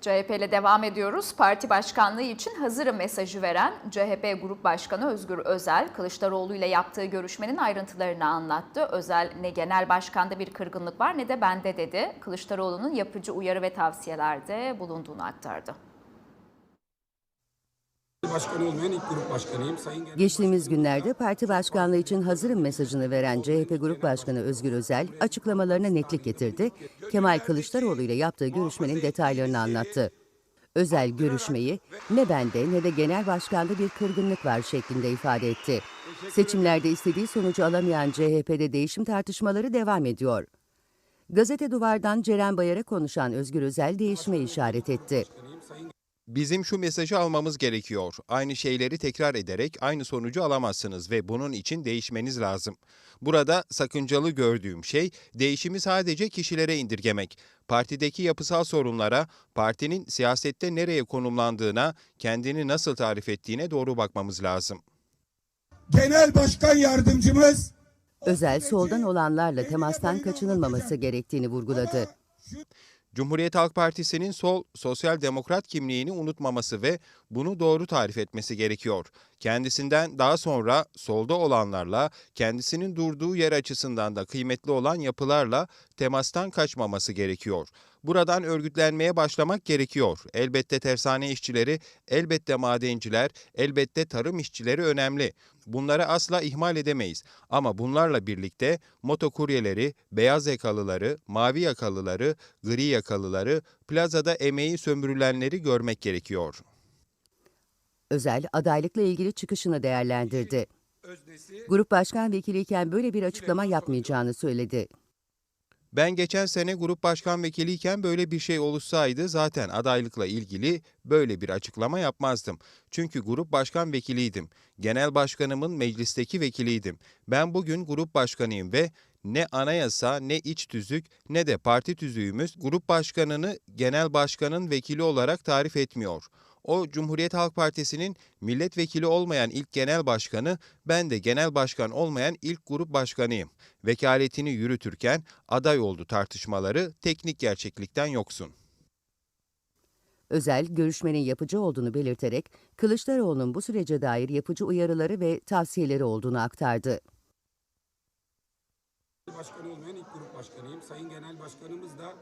CHP ile devam ediyoruz. Parti başkanlığı için hazırım mesajı veren CHP Grup Başkanı Özgür Özel, Kılıçdaroğlu ile yaptığı görüşmenin ayrıntılarını anlattı. Özel ne genel başkanda bir kırgınlık var ne de bende dedi. Kılıçdaroğlu'nun yapıcı uyarı ve tavsiyelerde bulunduğunu aktardı. Başkanı olmayan ilk grup başkanıyım. Sayın Genel Geçtiğimiz günlerde parti başkanlığı için hazırım mesajını veren CHP Grup Başkanı Özgür Özel açıklamalarına netlik getirdi. Kemal Kılıçdaroğlu ile yaptığı görüşmenin detaylarını anlattı. Özel görüşmeyi ne bende ne de genel başkanda bir kırgınlık var şeklinde ifade etti. Seçimlerde istediği sonucu alamayan CHP'de değişim tartışmaları devam ediyor. Gazete Duvar'dan Ceren Bayar'a konuşan Özgür Özel değişime işaret etti. Bizim şu mesajı almamız gerekiyor. Aynı şeyleri tekrar ederek aynı sonucu alamazsınız ve bunun için değişmeniz lazım. Burada sakıncalı gördüğüm şey değişimi sadece kişilere indirgemek. Partideki yapısal sorunlara, partinin siyasette nereye konumlandığına, kendini nasıl tarif ettiğine doğru bakmamız lazım. Genel Başkan Yardımcımız Özel soldan olanlarla temastan kaçınılmaması gerektiğini vurguladı. Cumhuriyet Halk Partisi'nin sol sosyal demokrat kimliğini unutmaması ve bunu doğru tarif etmesi gerekiyor. Kendisinden daha sonra solda olanlarla, kendisinin durduğu yer açısından da kıymetli olan yapılarla temastan kaçmaması gerekiyor. Buradan örgütlenmeye başlamak gerekiyor. Elbette tersane işçileri, elbette madenciler, elbette tarım işçileri önemli. Bunları asla ihmal edemeyiz. Ama bunlarla birlikte motokuryeleri, beyaz yakalıları, mavi yakalıları, gri yakalıları, plazada emeği sömürülenleri görmek gerekiyor. Özel adaylıkla ilgili çıkışını değerlendirdi. Grup başkan vekiliyken böyle bir açıklama yapmayacağını söyledi. Ben geçen sene grup başkan vekiliyken böyle bir şey oluşsaydı zaten adaylıkla ilgili böyle bir açıklama yapmazdım. Çünkü grup başkan vekiliydim. Genel başkanımın meclisteki vekiliydim. Ben bugün grup başkanıyım ve ne anayasa ne iç tüzük ne de parti tüzüğümüz grup başkanını genel başkanın vekili olarak tarif etmiyor. O Cumhuriyet Halk Partisi'nin milletvekili olmayan ilk genel başkanı, ben de genel başkan olmayan ilk grup başkanıyım. Vekaletini yürütürken aday oldu tartışmaları teknik gerçeklikten yoksun. Özel görüşmenin yapıcı olduğunu belirterek Kılıçdaroğlu'nun bu sürece dair yapıcı uyarıları ve tavsiyeleri olduğunu aktardı. başkanı olmayan ilk grup başkanıyım. Sayın Genel Başkanımız da